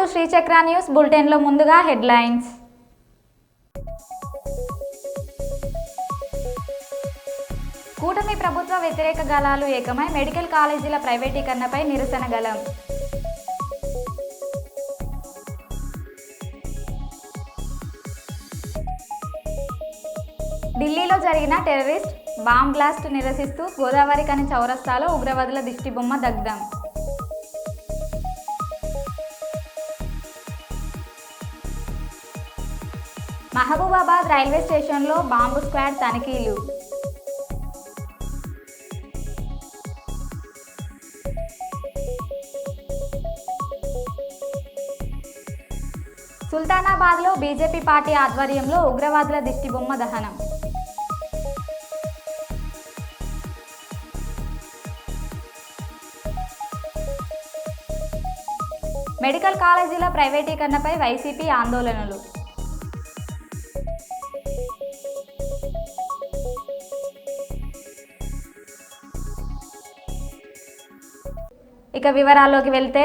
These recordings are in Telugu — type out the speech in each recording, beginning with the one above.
టు శ్రీచక్ర న్యూస్ బులెటిన్లో ముందుగా హెడ్లైన్స్. కూటమి ప్రభుత్వ వ్యతిరేక గళాలు ఏకమై మెడికల్ కాలేజీల ప్రైవేటీకరణపై నిరసన గలం ఢిల్లీలో జరిగిన టెర్రరిస్ట్ బాంబ్ బ్లాస్ట్ నిరసిస్తూ గోదావరి కని చౌరస్తాలో ఉగ్రవాదుల దిష్టిబొమ్మ దగ్ధం. మహబూబాబాద్ రైల్వే స్టేషన్లో బాంబు స్క్వాడ్ తనిఖీలు. సుల్తానాబాద్లో బీజేపీ పార్టీ ఆధ్వర్యంలో ఉగ్రవాదుల దిష్టిబొమ్మ దహనం. మెడికల్ కాలేజీల ప్రైవేటీకరణపై వైసీపీ ఆందోళనలు. ఇక వివరాల్లోకి వెళ్తే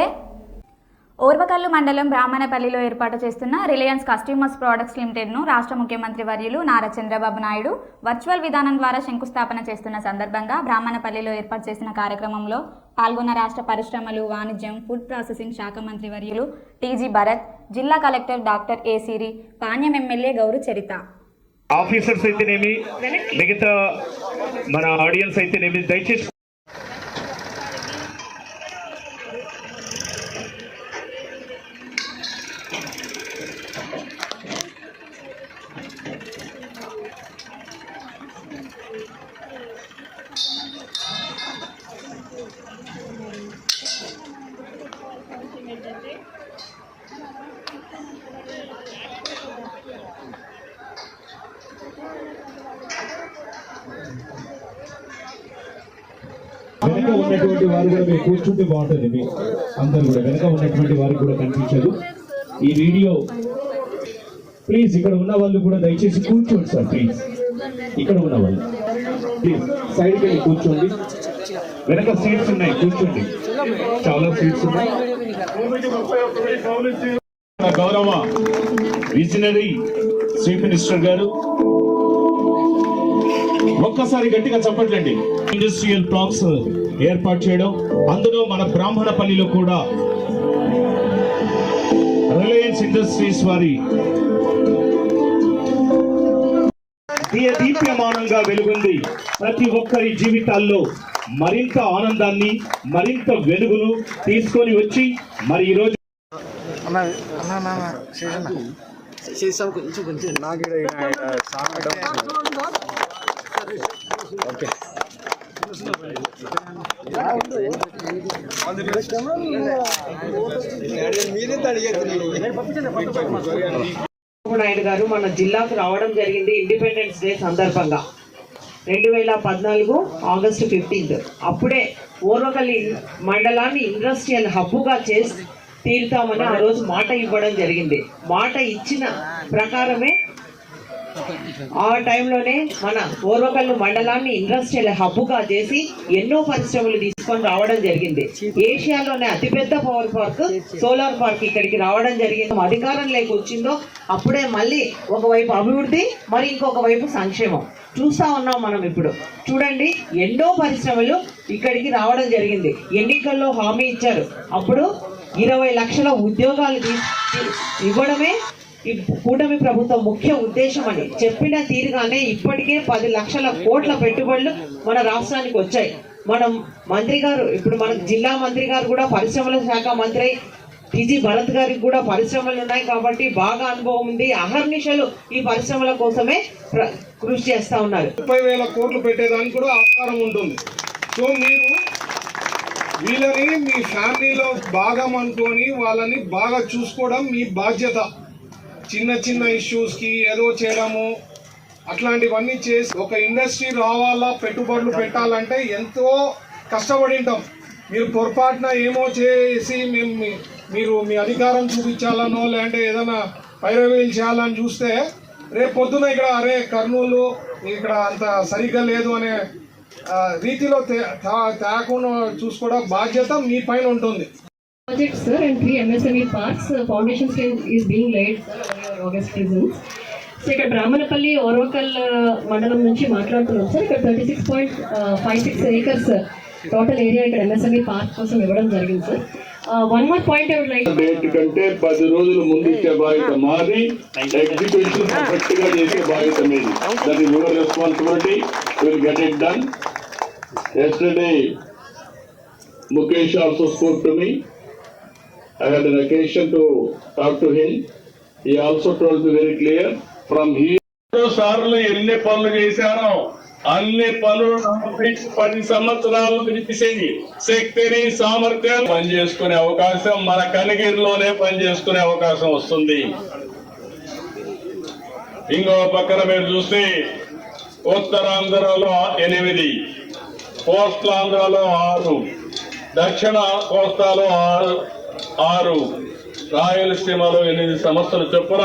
ఓర్వకల్లు మండలం బ్రాహ్మణపల్లిలో ఏర్పాటు చేస్తున్న రిలయన్స్ కస్టమర్స్ ప్రొడక్ట్స్ లిమిటెడ్ను రాష్ట్ర ముఖ్యమంత్రి వర్యులు నారా చంద్రబాబు నాయుడు వర్చువల్ విధానం ద్వారా శంకుస్థాపన చేస్తున్న సందర్భంగా బ్రాహ్మణపల్లిలో ఏర్పాటు చేసిన కార్యక్రమంలో పాల్గొన్న రాష్ట్ర పరిశ్రమలు వాణిజ్యం ఫుడ్ ప్రాసెసింగ్ శాఖ మంత్రి వర్యులు టీజీ భరత్ జిల్లా collector doctor A Siri Panyam MLA Gouru Charitha. Officers అయితేనేమి మిగతా మన ఆడియన్స్ అయితేనేమి దయచేసి వెనక ఉన్నటువంటి వారు కూడా బాగుంటుంది మీ అందరు కూడా వెనక ఉన్నటువంటి వారికి కూడా కనిపించదు. ఈ వీడియో ప్లీజ్ ఇక్కడ ఉన్న వాళ్ళు కూడా దయచేసి కూర్చోండి సార్ ప్లీజ్ ఇక్కడ ఉన్న వాళ్ళు. ప్లీజ్ సైడ్కి వెళ్ళి కూర్చోండి. వెనక సీట్స్ ఉన్నాయి కూర్చోండి. చాలా సీట్స్ ఉన్నాయి. గౌరవ విజనరీ చీఫ్ మినిస్టర్ గారు ఒక్కసారి గట్టిగా చెప్పట్లండి ఇండస్ట్రియల్ పార్క్స్ ఏర్పాటు చేయడం అందులో మన బ్రాహ్మణపల్లిలో కూడా రిలయన్స్ ఇండస్ట్రీస్ వారి దీయ దీప్యమానంగా వెలుగుంది ప్రతి ఒక్కరి జీవితాల్లో మరింత ఆనందాన్ని మరింత వెలుగును తీసుకొని వచ్చి మరి ఈరోజు నాకు ఈడ ఈయన చాలా డౌట్ ఓకే నాయుడు గారు మన జిల్లాకు రావడం జరిగింది ఇండిపెండెన్స్ డే సందర్భంగా. రెండు వేల పద్నాలుగు ఆగస్టు ఫిఫ్టీన్త్ అప్పుడే ఓర్వకల్లి మండలాన్ని ఇండస్ట్రియల్ హబ్బుగా చేసి తీరుతామని ఆ రోజు మాట ఇవ్వడం జరిగింది. మాట ఇచ్చిన ప్రకారమే ఆ టైంలోనే మన ఓర్వకల్లు మండలాన్ని ఇండస్ట్రియల్ హబ్బుగా చేసి ఎన్నో పరిశ్రమలు తీసుకొని రావడం జరిగింది. ఏషియాలోనే అతిపెద్ద పవర్ పార్క్ సోలార్ పార్క్ ఇక్కడికి రావడం జరిగింది. అధికారంలోకి వచ్చిందో అప్పుడే మళ్ళీ ఒకవైపు అభివృద్ధి మరి ఇంకొక వైపు సంక్షేమం. చూస్తా ఉన్నాం మనం ఇప్పుడు. చూడండి ఎన్నో పరిశ్రమలు ఇక్కడికి రావడం జరిగింది. ఎన్నికల్లో హామీ ఇచ్చారు. అప్పుడు ఇరవై లక్షల ఉద్యోగాలు ఇవ్వడమే ఈ కూటమి ప్రభుత్వం ముఖ్య ఉద్దేశం అని చెప్పిన తీరుగానే ఇప్పటికే పది లక్షల కోట్ల పెట్టుబడులు మన రాష్ట్రానికి వచ్చాయి. మనం మంత్రి గారు ఇప్పుడు మన జిల్లా మంత్రి గారు కూడా పరిశ్రమల శాఖ మంత్రి టీజీ భరత్ గారికి కూడా పరిశ్రమలు ఉన్నాయి కాబట్టి బాగా అనుభవం ఉంది. అహర్నిశలు ఈ పరిశ్రమల కోసమే కృషి చేస్తా ఉన్నారు. ముప్పై వేల కోట్లు పెట్టేదానికి కూడా ఆస్కారం ఉంటుంది. సో మీరు వీళ్ళని మీ ఫ్యామిలీలో భాగం అనుకొని వాళ్ళని బాగా చూసుకోవడం మీ బాధ్యత. చిన్న చిన్న ఇష్యూస్కి ఏదో చేయడము అట్లాంటివన్నీ చేసి ఒక ఇండస్ట్రీ రావాలా పెట్టుబడులు పెట్టాలంటే ఎంతో కష్టపడి ఉంటాం మీరు పొరపాటున ఏమో చేసి మేము మీరు మీ అధికారం చూపించాలనో లేదంటే ఏదైనా పైరవీలు చేయాలని చూస్తే రేపు పొద్దున ఇక్కడ అరే కర్నూలు ఇక్కడ అంత సరిగ్గా లేదు అనే రీతిలో తా- తేకుండా చూసుకోవడం బాధ్యత మీ పైన ఉంటుంది projects, sir, and three MSME parks. Uh, Foundation is being laid, sir, August prisons. So ఇక్కడ బ్రాహ్మణపల్లి ఓర్వకల్ మండలం నుంచి మాట్లాడుతున్నాం సార్. ఇక్కడ thirty six point five six acres total area ఇక్కడ ఎంఎస్ఎంఈ పార్క్ కోసం ఇవ్వడం జరిగింది sir. One more point I would like date కంటే పది రోజులు ముందు ఇచ్చే బాధ్యత మాది. ఎగ్జిక్యూషన్ పర్ఫెక్ట్గా చేసే బాధ్యత మీది. That is your responsibility will get it done yesterday Mukesh also spoke to me I had an occasion to talk to him. He also told me very clear from సార్లు ఎన్ని పనులు చేశారో అన్ని పనులు పది సంవత్సరాలు వినిపించేది శక్తిని సామర్థ్యం పనిచేసుకునే అవకాశం మన కనిగిరిలోనే పనిచేసుకునే అవకాశం వస్తుంది. ఇంకో పక్కన మీరు చూస్తే ఉత్తరాంధ్రలో ఎనిమిది కోస్తాంధ్రలో ఆరు దక్షిణ కోస్తాలో ఆరు ఆరు. రాయలసీమలో ఎనిమిది సంస్థలు చొప్పున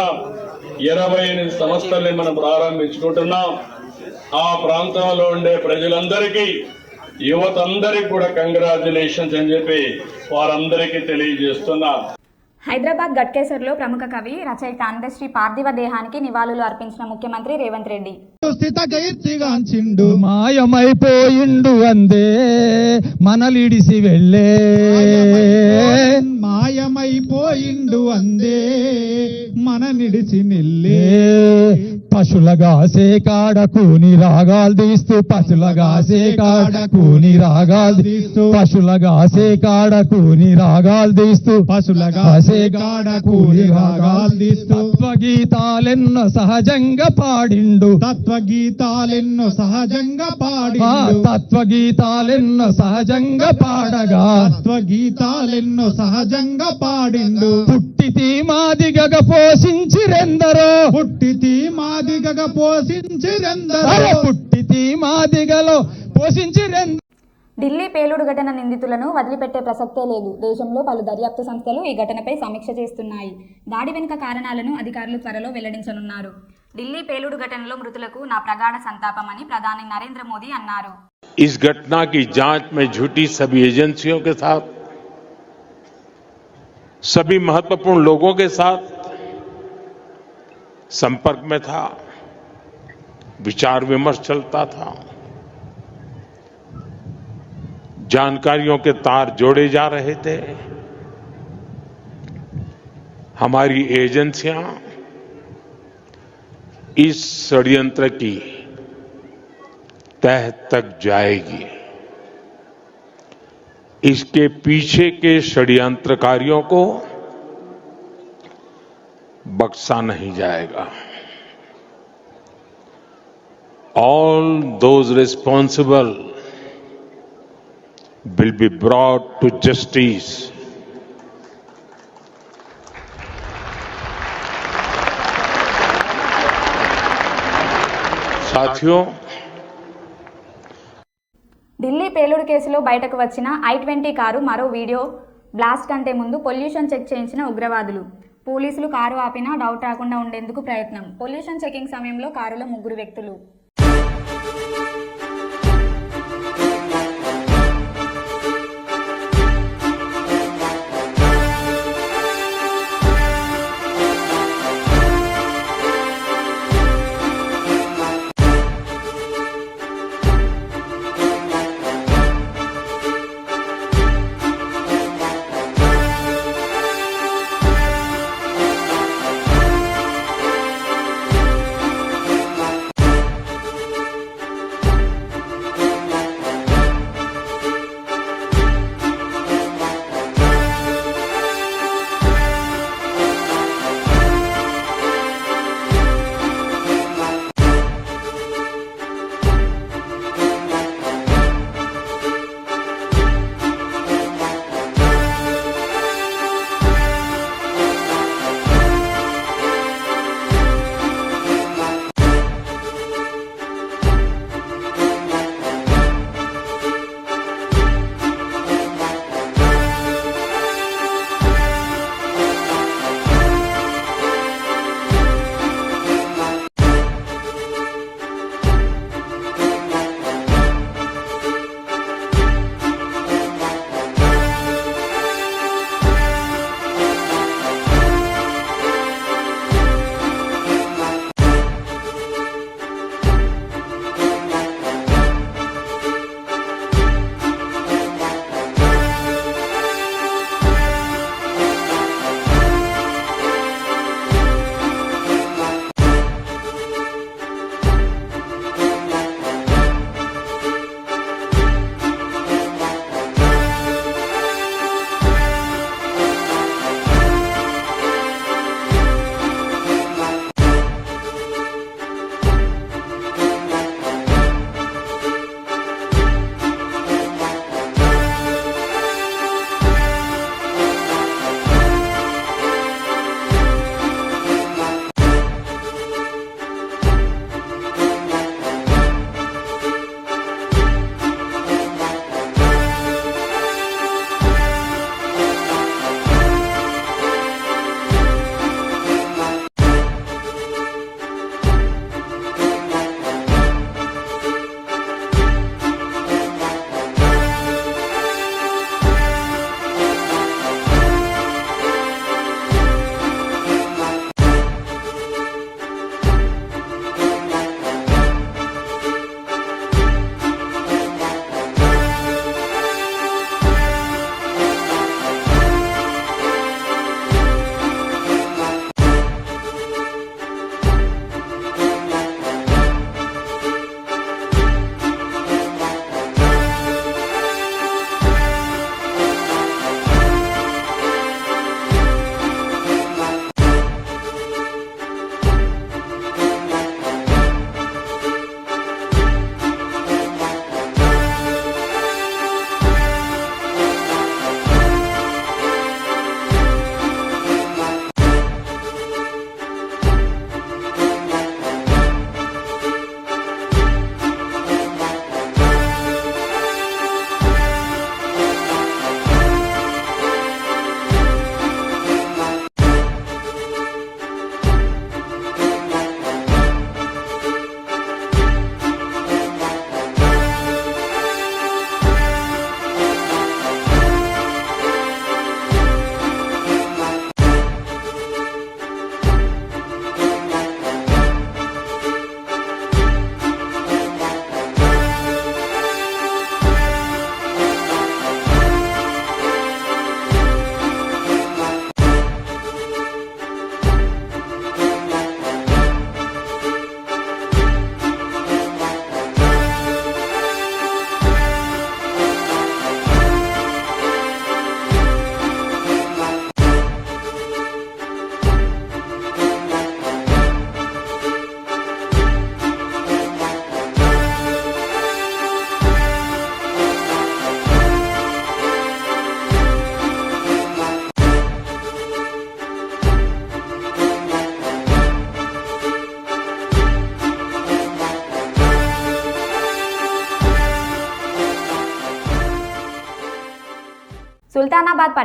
ఇరవై ఎనిమిది సంస్థల్ని మనం ప్రారంభించుకుంటున్నాం. ఆ ప్రాంతంలో ఉండే ప్రజలందరికీ యువత అందరికీ కూడా కంగ్రాచులేషన్స్ అని చెప్పి వారందరికీ తెలియజేస్తున్నా. హైదరాబాద్ గట్కేసర్లో ప్రముఖ కవి రచయిత అందశ్రీ పార్థివ దేహానికి నివాళులు అర్పించిన ముఖ్యమంత్రి రేవంత్ రెడ్డి. స్థిత కీర్తిగాంచిండు మాయమైపోయిండు అందే మనలిడిసి వెళ్ళే. మాయమైపోయిండు అందే. మన నిడిచి నిల్లే. పశులగాసే కాడ కూని రాగాలు తీస్తూ పశులగాసే కాడ కూని రాగాలు తీస్తూ పశులగాసే కాడ కూని రాగాలు తీస్తూ పశులగాసే కాడ కూని రాగాలు తీస్తూ. తత్వగీతాలెన్నో సహజంగా పాడిండు. తత్వగీతాలెన్నో సహజంగా పాడి తత్వగీతాలెన్నో సహజంగా పాడగా. తత్వగీతాలెన్నో సహజంగా పాడిండు. పుట్టితి మాదిగగ పోషించిరెందరో. పుట్టితి మాదిగగ పోషించిరెందరో పుట్టితి మాదిగలో పోషించిరెందరో ఢిల్లీ పేలుడు ఘటన నిందితులను వదిలిపెట్టే ప్రసక్తే లేదు దేశంలో పలు దర్యాప్తు సంస్థలు ఈ ఘటనపై సమీక్ష చేస్తున్నాయి దాడి వెనుక కారణాలను అధికారులు త్వరలో వెల్లడించనున్నారు ఢిల్లీ పేలుడు ఘటనలో మృతులకు నా ప్రగాఢ సంతాపమని ప్రధాని నరేంద్ర మోదీ అన్నారు इस घटना की जांच में जुटी सभी एजेंसियों के साथ सभी महत्वपूर्ण लोगों के साथ संपर्क में था, विचार विमर्श चलता था। जानकारियों के तार जोड़े जा रहे थे। हमारी एजेंसियाँ इस षड्यंत्र की तह तक जाएगी। इसके पीछे के षड्यंत्रकारियों को बख्शा नहीं जाएगा all those responsible will be brought to justice. साथियों ఢిల్లీ పేలుడు కేసులో బయటకు వచ్చిన ఐ ట్వంటీ కారు మరో వీడియో బ్లాస్ట్ కంటే ముందు పొల్యూషన్ చెక్ చేయించిన ఉగ్రవాదులు పోలీసులు కారు ఆపినా డౌట్ రాకుండా ఉండేందుకు ప్రయత్నం. పొల్యూషన్ చెకింగ్ సమయంలో కారులో ముగ్గురు వ్యక్తులు.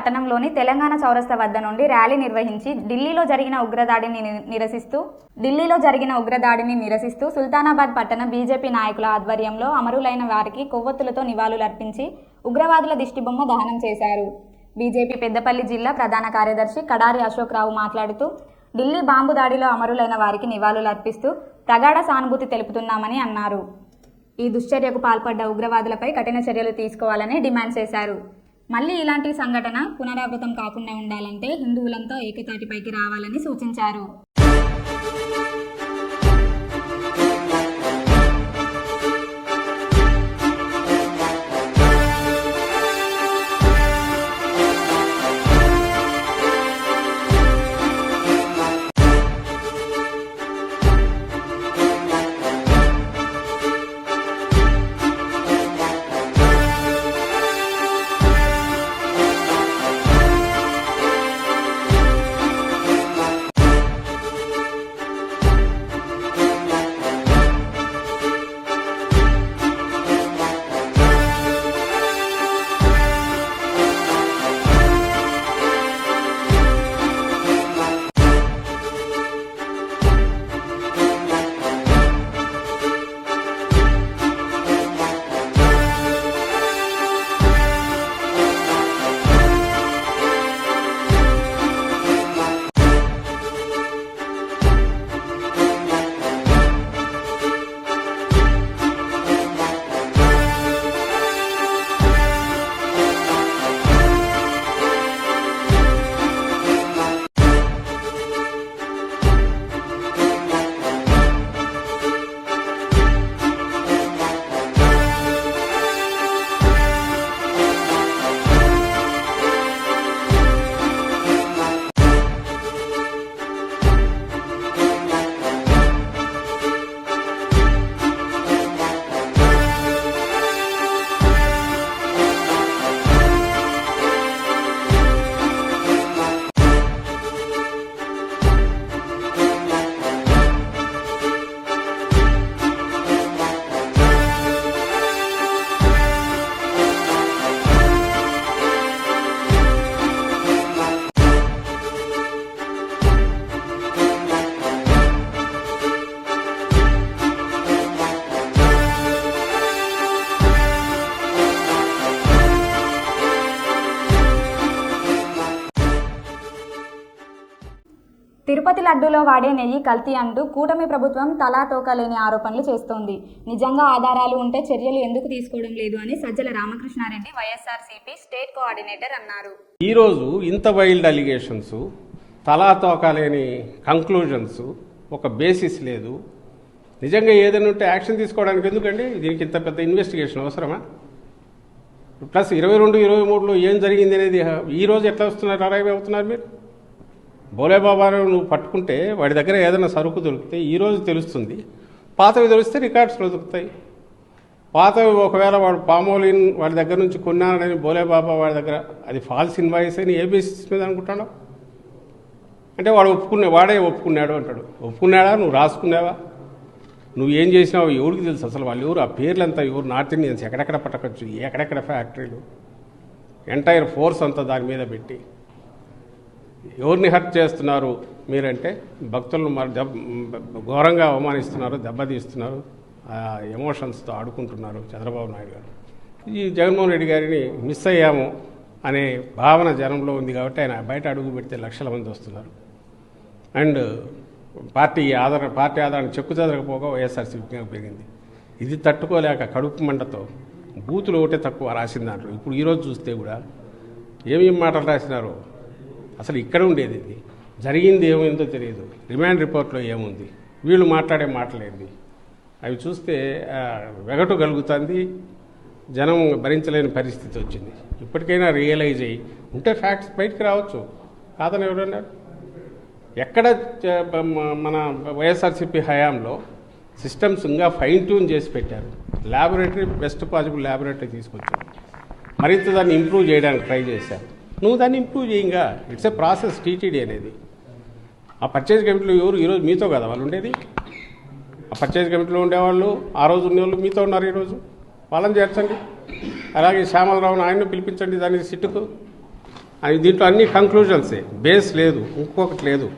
పట్టణంలోని తెలంగాణ చౌరస్తా వద్ద నుండి ర్యాలీ నిర్వహించి ఢిల్లీలో జరిగిన ఉగ్రదాడిని నిరసిస్తూ ఢిల్లీలో జరిగిన ఉగ్రదాడిని నిరసిస్తూ సుల్తానాబాద్ పట్టణ బీజేపీ నాయకుల ఆధ్వర్యంలో అమరులైన వారికి కొవ్వొత్తులతో నివాళులర్పించి ఉగ్రవాదుల దిష్టిబొమ్మ దహనం చేశారు. బీజేపీ పెద్దపల్లి జిల్లా ప్రధాన కార్యదర్శి కడారి అశోక్ రావు మాట్లాడుతూ ఢిల్లీ బాంబు దాడిలో అమరులైన వారికి నివాళులర్పిస్తూ ప్రగాఢ సానుభూతి తెలుపుతున్నామని అన్నారు. ఈ దుశ్చర్యకు పాల్పడ్డ ఉగ్రవాదులపై కఠిన చర్యలు తీసుకోవాలని డిమాండ్ చేశారు. మళ్ళీ ఇలాంటి సంఘటన పునరావృతం కాకుండా ఉండాలంటే హిందువులంతా ఏకతాటిపైకి రావాలని సూచించారు. తిరుపతి వాడే నెయ్యి కల్తీ అంటూ కూటమి ప్రభుత్వం తలా లేని ఆరోపణలు చేస్తోంది. నిజంగా ఆధారాలు ఉంటే చర్యలు ఎందుకు తీసుకోవడం లేదు అని Sajjala Ramakrishna Reddy YSRCP state coordinator అన్నారు. ఈరోజు ఇంత వైల్డ్ అలిగేషన్స్ తలా తోకాలేని కంక్లూజన్స్ ఒక బేసిస్ లేదు. నిజంగా ఏదైనా ఉంటే యాక్షన్ తీసుకోవడానికి ఎందుకండి? దీనికి ఇంత పెద్ద ఇన్వెస్టిగేషన్ అవసరమా? ప్లస్ ఇరవై రెండు ఇరవై మూడులో ఏం జరిగింది అనేది ఈ రోజు ఎట్లా వస్తున్నారు అరైవ్ అవుతున్నారు మీరు? బోలేబాబాను నువ్వు పట్టుకుంటే వాడి దగ్గర ఏదైనా సరుకు దొరికితే ఈరోజు తెలుస్తుంది. పాతవి తెలిస్తే రికార్డ్స్లో దొరుకుతాయి. పాతవి ఒకవేళ వాడు పామోలిన్ వాడి దగ్గర నుంచి కొన్నానని బోలేబాబా వాడి దగ్గర అది ఫాల్స్ ఇన్వాయిస్ అని ఏ బేసిస్ మీద అనుకుంటాడు అంటే వాడు ఒప్పుకునే వాడే ఒప్పుకున్నాడు అంటాడు. ఒప్పుకున్నాడా? నువ్వు రాసుకున్నావా? నువ్వు ఏం చేసినావు ఎవరికి తెలుసు? అసలు వాళ్ళు ఎవరు? ఆ పేర్లంతా ఎవరు? నార్త్ ఇండియన్స్ ఎక్కడెక్కడ పట్టకచ్చు? ఎక్కడెక్కడ ఫ్యాక్టరీలు? ఎంటైర్ ఫోర్స్ అంతా దాని మీద పెట్టి. ఎవరిని హర్ట్ చేస్తున్నారు మీరంటే? భక్తులను మరి దెబ్బ ఘోరంగా అవమానిస్తున్నారు దెబ్బతీస్తున్నారు ఆ ఎమోషన్స్తో ఆడుకుంటున్నారు చంద్రబాబు నాయుడు గారు. ఈ జగన్మోహన్ రెడ్డి గారిని మిస్ అయ్యాము అనే భావన జనంలో ఉంది కాబట్టి ఆయన బయట అడుగు పెడితే లక్షల మంది వస్తున్నారు. అండ్ పార్టీ ఆదరణ పార్టీ ఆదరణ చెక్కు చెదరకపోగా వైఎస్ఆర్సీపీ పెరిగింది. ఇది తట్టుకోలేక కడుపు మంటతో బూతులు ఒకటే తక్కువ రాసిన దాంట్లో ఇప్పుడు ఈరోజు చూస్తే కూడా ఏమేమి మాటలు రాసినారో అసలు ఇక్కడ ఉండేది ఇది. జరిగింది ఏమైందో తెలియదు. రిమాండ్ రిపోర్ట్లో ఏముంది? వీళ్ళు మాట్లాడే మాటలేంది? అవి చూస్తే వెగటు కలుగుతుంది. జనం భరించలేని పరిస్థితి వచ్చింది. ఇప్పటికైనా రియలైజ్ అయ్యి ఉంటే ఫ్యాక్ట్స్ బయటకు రావచ్చు. కాదని ఎవరన్నారు ఎక్కడ మన వైఎస్ఆర్సీపీ హయాంలో సిస్టమ్స్ ఇంకా ఫైన్ ట్యూన్ చేసి పెట్టారు. ల్యాబొరేటరీ బెస్ట్ పాసిబుల్ ల్యాబొరేటరీ తీసుకొచ్చారు. మరింత దాన్ని ఇంప్రూవ్ చేయడానికి ట్రై చేశారు. నువ్వు దాన్ని ఇంప్రూవ్ చేయంగా. ఇట్స్ ఏ ప్రాసెస్ టీటీడీ అనేది. ఆ పర్చేజ్ కమిటీలో ఎవరు ఈరోజు మీతో కదా వాళ్ళు ఉండేది? ఆ పర్చేజ్ కమిటీలో ఉండేవాళ్ళు ఆ రోజు ఉండేవాళ్ళు మీతో ఉన్నారు ఈరోజు. వాళ్ళని చేర్చండి. అలాగే శ్యామలరావును ఆయన్ను పిలిపించండి దాని సిట్టుకు. అవి దీంట్లో అన్ని కంక్లూజన్సే బేస్ లేదు ఇంకొకటి లేదు.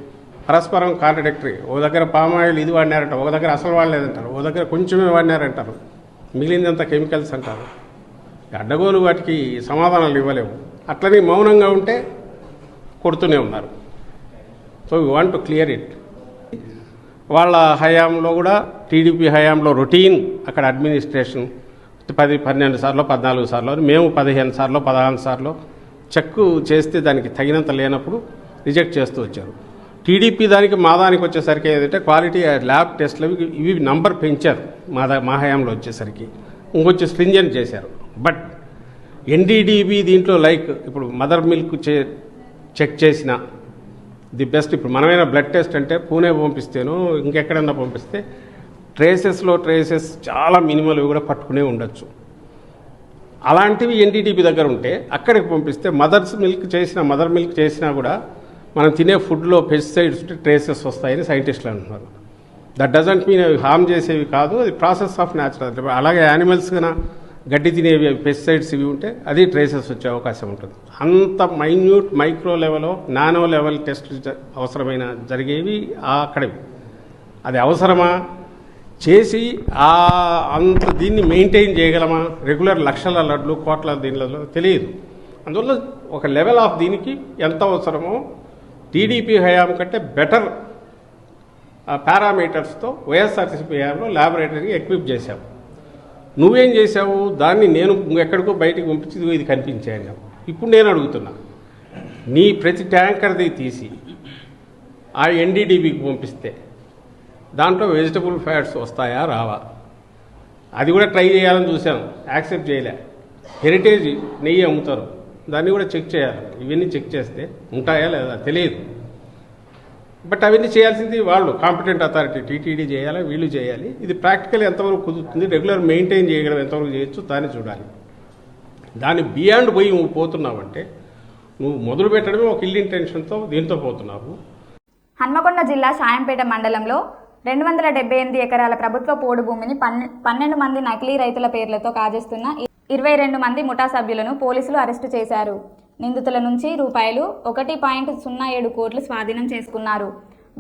పరస్పరం కాంట్రడిక్టరీ ఓ దగ్గర పామాయిల్ ఇది వాడినారంట ఒక దగ్గర అసలు వాడలేదంటారు ఓ దగ్గర కొంచెమే వాడినారంటారు. మిగిలిందంతా కెమికల్స్ అంటారు. అడ్డగోలు వాటికి సమాధానాలు ఇవ్వలేము అట్లనే మౌనంగా ఉంటే కొడుతూనే ఉన్నారు. So we want to clear it వాళ్ళ హయాంలో కూడా టీడీపీ హయాంలో రొటీన్ అక్కడ అడ్మినిస్ట్రేషన్ పది పన్నెండు సార్లు పద్నాలుగు సార్లు అని మేము పదిహేను సార్లు పదహారు సార్లు చెక్ చేస్తే దానికి తగినంత లేనప్పుడు రిజెక్ట్ చేస్తూ వచ్చారు. టీడీపీ దానికి మా దానికి వచ్చేసరికి ఏదంటే క్వాలిటీ ల్యాబ్ టెస్ట్లు ఇవి నంబర్ పెంచారు. మా మా హయాంలో వచ్చేసరికి. ఇంకొచ్చి స్ట్రింజెంట్ చేశారు. బట్ ఎన్డీడీబీ దీంట్లో లైక్ ఇప్పుడు మదర్ మిల్క్ చే చెక్ చేసిన ది బెస్ట్. ఇప్పుడు మనమైనా బ్లడ్ టెస్ట్ అంటే పూణే పంపిస్తేను ఇంకెక్కడన్నా పంపిస్తే ట్రేసెస్లో ట్రేసెస్ చాలా మినిమల్ కూడా పట్టుకునే ఉండొచ్చు. అలాంటివి ఎన్డీటీపీ దగ్గర ఉంటే అక్కడికి పంపిస్తే మదర్స్ మిల్క్ చేసిన మదర్ మిల్క్ చేసినా కూడా మనం తినే ఫుడ్లో పెస్టిసైడ్స్ ట్రేసెస్ వస్తాయని సైంటిస్టులు అంటున్నారు. దట్ డజంట్ మీన్ అవి హామ్ చేసేవి కాదు అది ప్రాసెస్ ఆఫ్ న్యాచురల్. అలాగే యానిమల్స్ కన్నా గడ్డి తినేవి పెస్టిసైడ్స్ ఇవి ఉంటే అది ట్రేసెస్ వచ్చే అవకాశం ఉంటుంది. అంత మైన్యూట్ మైక్రో లెవెల్లో నానో లెవెల్ టెస్ట్ అవసరమైన జరిగేవి ఆ అక్కడవి అది అవసరమా? చేసి ఆ అంత దీన్ని మెయింటైన్ చేయగలమా? రెగ్యులర్ లక్షల లడ్లు కోట్ల దీనిలో తెలియదు. అందువల్ల ఒక లెవెల్ ఆఫ్ దీనికి ఎంత అవసరమో టీడీపీ హయాం కంటే బెటర్ పారామీటర్స్తో వైఎస్ఆర్సీపీ హయాంలో ల్యాబొరేటరీకి ఎక్విప్ చేశాము నువ్వేం చేశావు? దాన్ని నేను ఎక్కడికో బయటికి పంపించి ఇది కనిపించాను ఇప్పుడు నేను అడుగుతున్నా. నీ ప్రతి ట్యాంకర్ది తీసి ఆ ఎన్డీడీబీకి పంపిస్తే దాంట్లో వెజిటబుల్ ఫ్యాట్స్ వస్తాయా రావా? అది కూడా ట్రై చేయాలని చూశాను. యాక్సెప్ట్ చేయలే. హెరిటేజ్ నెయ్యి అమ్ముతారు. దాన్ని కూడా చెక్ చేయాలి. ఇవన్నీ చెక్ చేస్తే ఉంటాయా లేదా? తెలియదు. బట్ అవన్నీ చేయాల్సింది వాళ్ళు. కాంపిటెంట్ అథారిటీ టీటీడీ చేయాలి వీళ్ళు చేయాలి. ఇది ప్రాక్టికల్ ఎంతవరకు కుదురుతుంది? రెగ్యులర్ మెయింటైన్ చేయగలం ఎంతవరకు చేయొచ్చు? దాన్ని చూడాలి. దాని బియాండ్ పోయి నువ్వు పోతున్నావంటే నువ్వు మొదలు పెట్టడమే ఒక ఇల్లు ఇంటెన్షన్తో దీంతో పోతున్నావు. హన్మకొండ జిల్లా సాయంపేట మండలంలో రెండు వందల డెబ్బై ఎనిమిది ఎకరాల ప్రభుత్వ పోడు భూమిని పన్నె పన్నెండు మంది నకిలీ రైతుల పేర్లతో కాజేస్తున్న ఇరవై రెండు మంది ముఠా సభ్యులను పోలీసులు అరెస్టు చేశారు. నిందితుల నుంచి రూపాయలు ఒకటి పాయింట్ సున్నా ఏడు కోట్లు స్వాధీనం చేసుకున్నారు.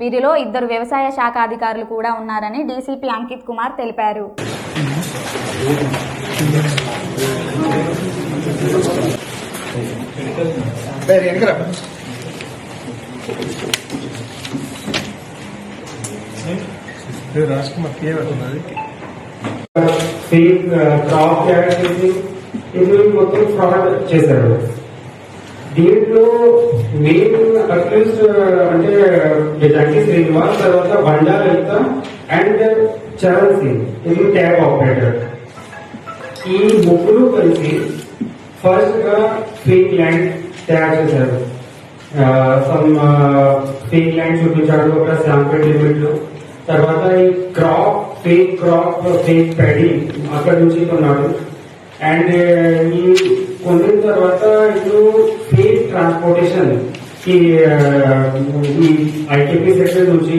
వీరిలో ఇద్దరు వ్యవసాయ శాఖ అధికారులు కూడా ఉన్నారని డీసీపీ అంకిత్ కుమార్ తెలిపారు. క్రాప్ మొత్తం ఫ్రాడ్ చేశారు. దీంట్లో మెయిన్ అక్యూస్ అంటే జంకి శ్రీనివాస్ తర్వాత బండా లలిత అండ్ చరణ్ సింగ్ ఇది ట్యాబ్ ఆపరేటర్ ఈ ముగ్గురు కలిసి ఫస్ట్గా ఫేక్ ల్యాండ్ తయారు చేశారు. సమ్ ఫేక్ ల్యాండ్ చూపించాడు ఒక శాంపుల్ లిమిట్లో తర్వాత ఈ crop fake crop fake paddy అక్కడ నుంచి కొన్నాడు. అండ్ ఈ కొన్న తర్వాత ఇప్పుడు ఫేక్ ట్రాన్స్పోర్టేషన్ ఈ ఈ ఐటీపీ సెక్టర్ నుంచి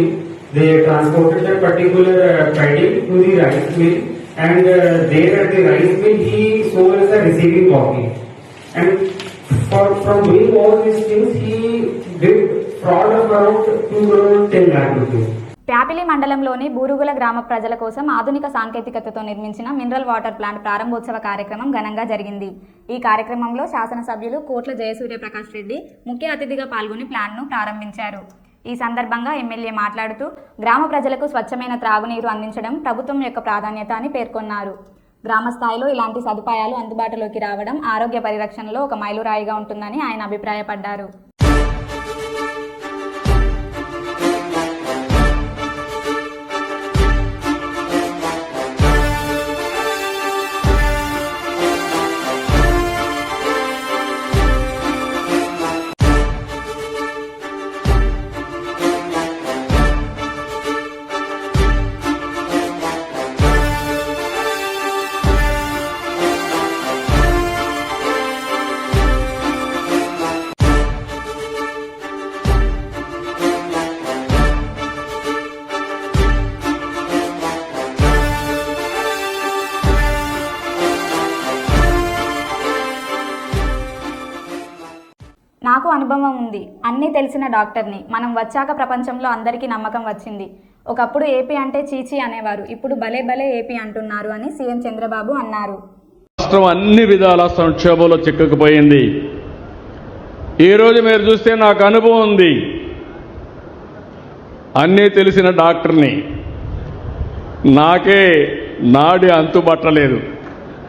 they transported that particular paddy to the rice mill and there at the rice mill he sold as a receiving copy and for from doing all these things he did fraud of around 2 crore 10 lakh rupees Pyapili మండలంలోని బూరుగుల గ్రామ ప్రజల కోసం ఆధునిక సాంకేతికతతో నిర్మించిన మినరల్ వాటర్ ప్లాంట్ ప్రారంభోత్సవ కార్యక్రమం ఘనంగా జరిగింది. ఈ కార్యక్రమంలో శాసనసభ్యులు కోట్ల జయసూర్యప్రకాష్ రెడ్డి ముఖ్య అతిథిగా పాల్గొని ప్లాంట్ను ప్రారంభించారు. ఈ సందర్భంగా ఎమ్మెల్యే మాట్లాడుతూ గ్రామ ప్రజలకు స్వచ్ఛమైన త్రాగునీరు అందించడం ప్రభుత్వం యొక్క ప్రాధాన్యత అని పేర్కొన్నారు. గ్రామ స్థాయిలో ఇలాంటి సదుపాయాలు అందుబాటులోకి రావడం ఆరోగ్య పరిరక్షణలో ఒక మైలురాయిగా ఉంటుందని ఆయన అభిప్రాయపడ్డారు. అన్నీ తెలిసిన డాక్టర్ని. మనం వచ్చాక ప్రపంచంలో అందరికీ నమ్మకం వచ్చింది. ఒకప్పుడు ఏపీ అంటే చీచీ అనేవారు. ఇప్పుడు భలే భలే ఏపీ అంటున్నారు అని సీఎం చంద్రబాబు అన్నారు. రాష్ట్రం అన్ని విధాల సంక్షోభంలో చిక్కుకుపోయింది. ఈరోజు మీరు చూస్తే నాకు అనుభవం ఉంది. అన్నీ తెలిసిన డాక్టర్ని. నాకే నాడి అంతుబట్టలేదు.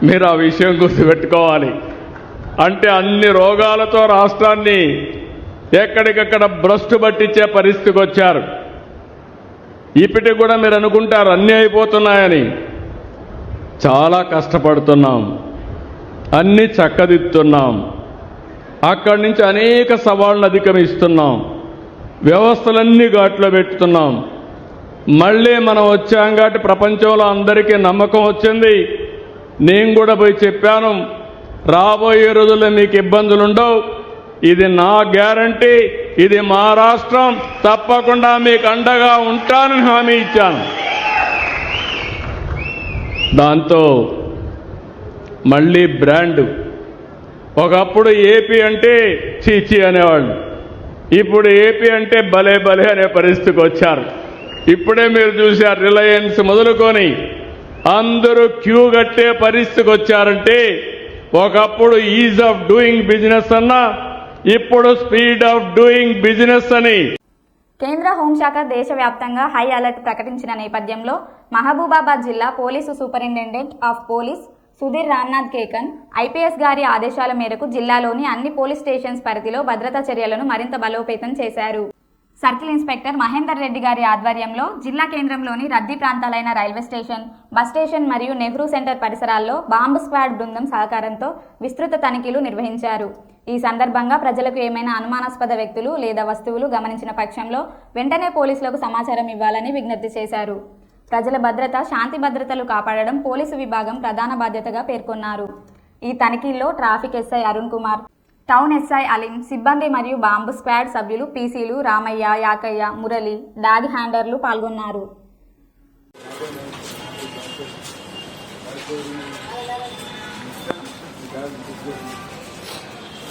మీరు ఆ విషయం గుర్తుపెట్టుకోవాలి. అంటే అన్ని రోగాలతో రాష్ట్రాన్ని ఎక్కడికక్కడ భ్రష్టు పట్టించే పరిస్థితికి వచ్చారు. ఇప్పటికి కూడా మీరు అనుకుంటారు అన్నీ అయిపోతున్నాయని. చాలా కష్టపడుతున్నాం. అన్ని చక్కదిద్దుతున్నాం. అక్కడి నుంచి అనేక సవాళ్ళను అధిగమిస్తున్నాం. వ్యవస్థలన్నీ ఘాట్లో పెట్టుతున్నాం. మళ్ళీ మనం వచ్చాం కాబట్టి ప్రపంచంలో అందరికీ నమ్మకం వచ్చింది. నేను కూడా పోయి చెప్పాను రాబోయే రోజుల్లో మీకు ఇబ్బందులు ఉండవు ఇది నా గ్యారంటీ ఇది మా రాష్ట్రం తప్పకుండా మీకు అండగా ఉంటానని హామీ ఇచ్చాను. దాంతో మళ్ళీ బ్రాండ్. ఒకప్పుడు ఏపీ అంటే చీచి అనేవాళ్ళు. ఇప్పుడు ఏపీ అంటే భలే భలే అనే పరిస్థితికి వచ్చారు. ఇప్పుడే మీరు చూశారు రిలయన్స్ మొదలుకొని అందరూ క్యూ కట్టే పరిస్థితికి వచ్చారంటే ఒకప్పుడు ఈజ్ ఆఫ్ డూయింగ్ బిజినెస్ అన్నా ఇప్పుడు స్పీడ్ ఆఫ్ డూయింగ్ బిజినెస్ అని. కేంద్ర హోంశాఖ దేశవ్యాప్తంగా హై అలర్ట్ ప్రకటించిన నేపథ్యంలో మహబూబాబాద్ జిల్లా police superintendent of police Sudheer Ramnath Kekan IPS గారి ఆదేశాల మేరకు జిల్లాలోని అన్ని పోలీస్ స్టేషన్స్ పరిధిలో భద్రతా చర్యలను మరింత బలోపేతం చేశారు. సర్కిల్ ఇన్స్పెక్టర్ మహేందర్ రెడ్డి గారి ఆధ్వర్యంలో జిల్లా కేంద్రంలోని రద్దీ ప్రాంతాలైన రైల్వే స్టేషన్ బస్ స్టేషన్ మరియు నెహ్రూ సెంటర్ పరిసరాల్లో బాంబు స్క్వాడ్ బృందం సహకారంతో విస్తృత తనిఖీలు నిర్వహించారు. ఈ సందర్భంగా ప్రజలకు ఏమైనా అనుమానాస్పద వ్యక్తులు లేదా వస్తువులు గమనించిన పక్షంలో వెంటనే పోలీసులకు సమాచారం ఇవ్వాలని విజ్ఞప్తి చేశారు. ప్రజల భద్రత శాంతి భద్రతలు కాపాడడం పోలీసు విభాగం ప్రధాన బాధ్యతగా పేర్కొన్నారు. ఈ తనిఖీల్లో traffic SI Arun Kumar town SI Aleem సిబ్బంది మరియు బాంబు స్క్వాడ్ సభ్యులు పీసీలు రామయ్య యాకయ్య మురళి డాగ్ హ్యాండర్లు పాల్గొన్నారు.